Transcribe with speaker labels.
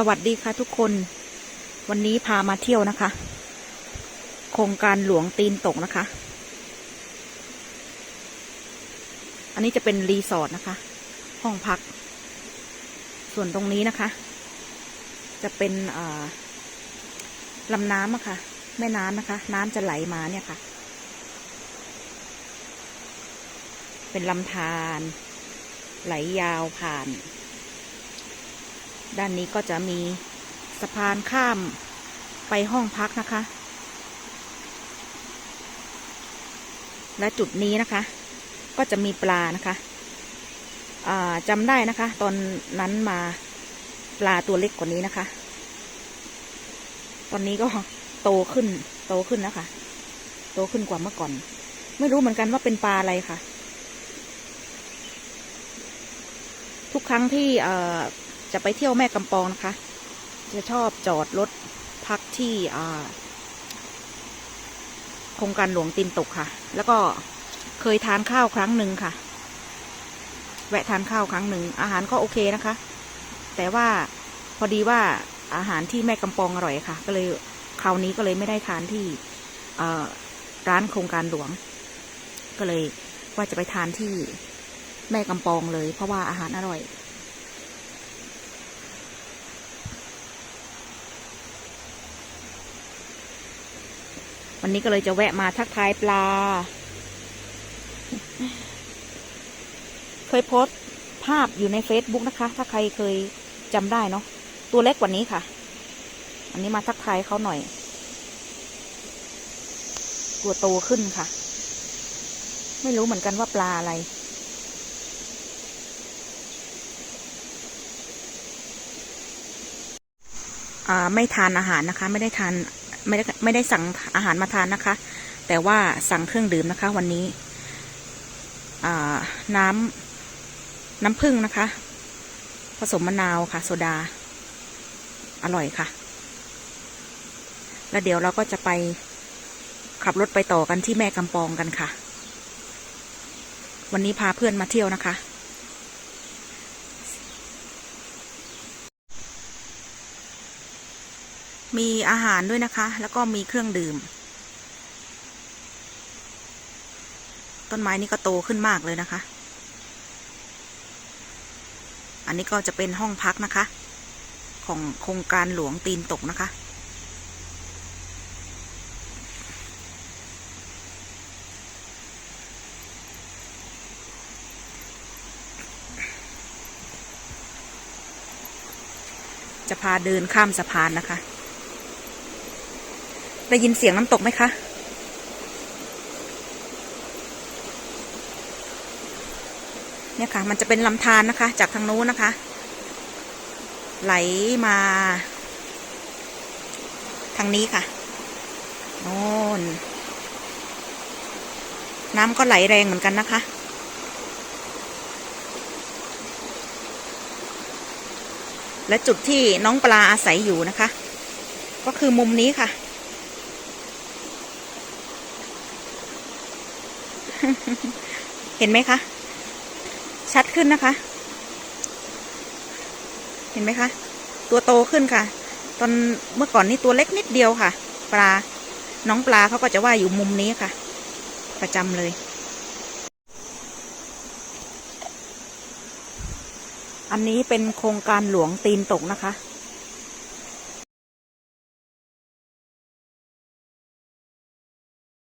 Speaker 1: สวัสดีค่ะทุกคน วันนี้พามาเที่ยวนะคะ โครงการหลวงตีนตกนะคะ อันนี้จะเป็นรีสอร์ทนะคะ ห้องพัก ส่วนตรงนี้นะคะ จะเป็นลำน้ำอะค่ะ แม่น้ำนะคะ น้ำจะไหลมาเนี่ยค่ะ เป็นลำธารไหลยาวผ่าน ด้านนี้ก็จะมีสะพานข้ามไปห้องพักนะคะ และจุดนี้นะคะ ก็จะมีปลานะคะจำได้นะคะ ตอนนั้นมาปลาตัวเล็กกว่านี้นะคะ ตอนนี้ก็โตขึ้น โตขึ้นแล้วค่ะโตขึ้นกว่าเมื่อก่อน ไม่รู้เหมือนกันว่าเป็นปลาอะไรค่ะ ทุกครั้งที่ จะไปเที่ยวแม่กำปองนะคะ จะชอบจอดรถพักที่โครงการหลวงตินตกค่ะ แล้วก็เคยทานข้าวครั้งหนึ่งค่ะ แวะทานข้าวครั้งหนึ่ง อาหารก็โอเคนะคะ แต่ว่าพอดีว่าอาหารที่แม่กำปองอร่อยค่ะ ก็เลยคราวนี้ก็เลยไม่ได้ทานที่ร้านโครงการหลวง ก็เลยว่าจะไปทานที่แม่กำปองเลย เพราะว่าอาหารอร่อย วันนี้ก็เลยจะแวะมาทักทายปลา เคยโพสภาพอยู่ใน Facebook นะคะ ถ้าใครเคยจำได้เนาะตัวเล็กกว่านี้ค่ะ อันนี้มาทักทายเขาหน่อย ตัวโตขึ้นค่ะ ไม่รู้เหมือนกันว่าปลาอะไรอ่าไม่ทานอาหารนะคะ ไม่ได้ทาน ไม่ได้ไม่ได้สั่งอาหารมาทานนะคะ แต่ว่าสั่งเครื่องดื่มนะคะ วันนี้น้ำน้ำผึ้งนะคะ ผสมมะนาวค่ะ โซดา อร่อยค่ะ แล้วเดี๋ยวเราก็จะไปขับรถไปต่อกันที่แม่กำปองกันค่ะ วันนี้พาเพื่อนมาเที่ยวนะคะ มีอาหารด้วยนะคะ แล้วก็มีเครื่องดื่ม ต้นไม้นี่ก็โตขึ้นมากเลยนะคะ อันนี้ก็จะเป็นห้องพักนะคะ ของโครงการหลวงตีนตกนะคะจะพาเดินข้ามสะพานนะคะ ได้ยินเสียงน้ำตกไหมคะ เนี่ยค่ะ มันจะเป็นลำธารนะคะ จากทางนู้นนะคะ ไหลมา ทางนี้ค่ะโน่นน้ำก็ไหลแรงเหมือนกันนะคะและจุดที่น้องปลาอาศัยอยู่นะคะ ก็คือมุมนี้ค่ะ เห็นไหมคะ ชัดขึ้นนะคะ เห็นไหมคะ ตัวโตขึ้นค่ะ ตอนเมื่อก่อนนี่ตัวเล็กนิดเดียวค่ะ ปลา น้องปลาเขาก็จะว่ายอยู่มุมนี้ค่ะ ประจำเลยอันนี้เป็นโครงการหลวงตีนตกนะคะ